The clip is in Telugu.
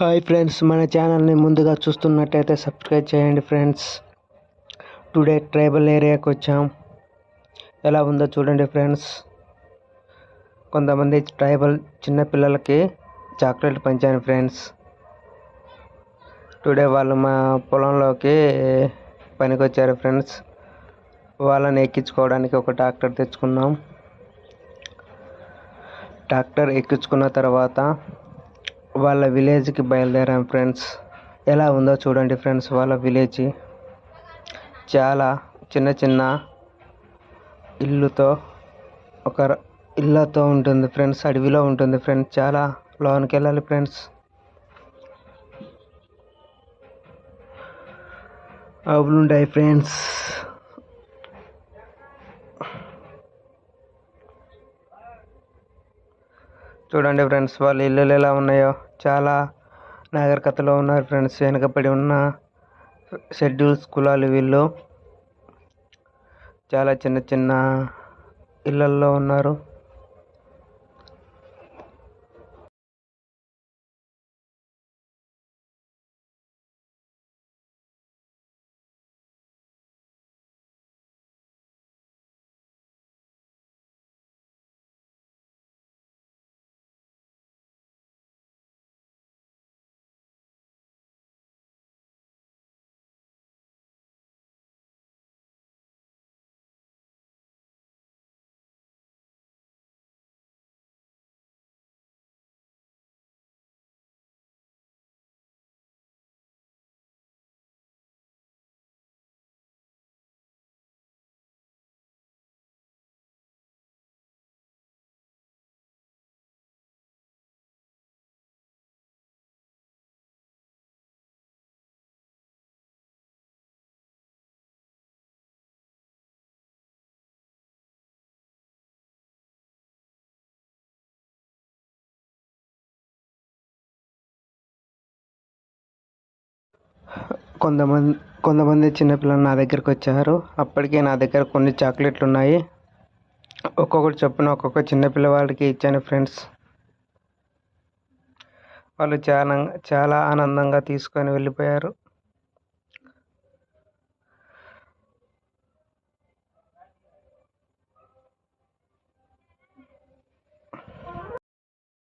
హాయ్ ఫ్రెండ్స్ మన ఛానల్ని ముందుగా చూస్తున్నట్టయితే సబ్స్క్రైబ్ చేయండి ఫ్రెండ్స్ టుడే ట్రైబల్ ఏరియాకి వచ్చాం. ఎలా ఉందో చూడండి ఫ్రెండ్స్ కొంతమంది ట్రైబల్ చిన్నపిల్లలకి చాక్లెట్ పంచాను ఫ్రెండ్స్ టుడే వాళ్ళు మా పొలంలోకి పనికొచ్చారు ఫ్రెండ్స్ వాళ్ళని ఎక్కించుకోవడానికి ఒక ట్రాక్టర్ తెచ్చుకున్నాం. ట్రాక్టర్ ఎక్కించుకున్న తర్వాత వాళ్ళ విలేజ్కి బయలుదేరాం ఫ్రెండ్స్. ఎలా ఉందో చూడండి ఫ్రెండ్స్ వాళ్ళ విలేజ్ చాలా చిన్న చిన్న ఇల్లుతో ఒక ఇళ్ళతో ఉంటుంది ఫ్రెండ్స్ అడవిలో ఉంటుంది ఫ్రెండ్స్ చాలా లోనికి వెళ్ళాలి ఫ్రెండ్స్. అవులుంటాయి ఫ్రెండ్స్. చూడండి ఫ్రెండ్స్ వాళ్ళ ఇల్లులు ఎలా ఉన్నాయో. చాలా నాగరికతలో ఉన్నారు ఫ్రెండ్స్ వెనకబడి ఉన్న షెడ్యూల్స్ కులాలు వీళ్ళు చాలా చిన్న చిన్న ఇళ్ళల్లో ఉన్నారు. కొంతమంది కొంతమంది చిన్నపిల్లలు నా దగ్గరికి వచ్చారు. అప్పటికే నా దగ్గర కొన్ని చాక్లెట్లు ఉన్నాయి. ఒక్కొక్కటి చొప్పున ఒక్కొక్క చిన్నపిల్ల వాళ్ళకి ఇచ్చాను ఫ్రెండ్స్. వాళ్ళు చాలా చాలా ఆనందంగా తీసుకొని వెళ్ళిపోయారు.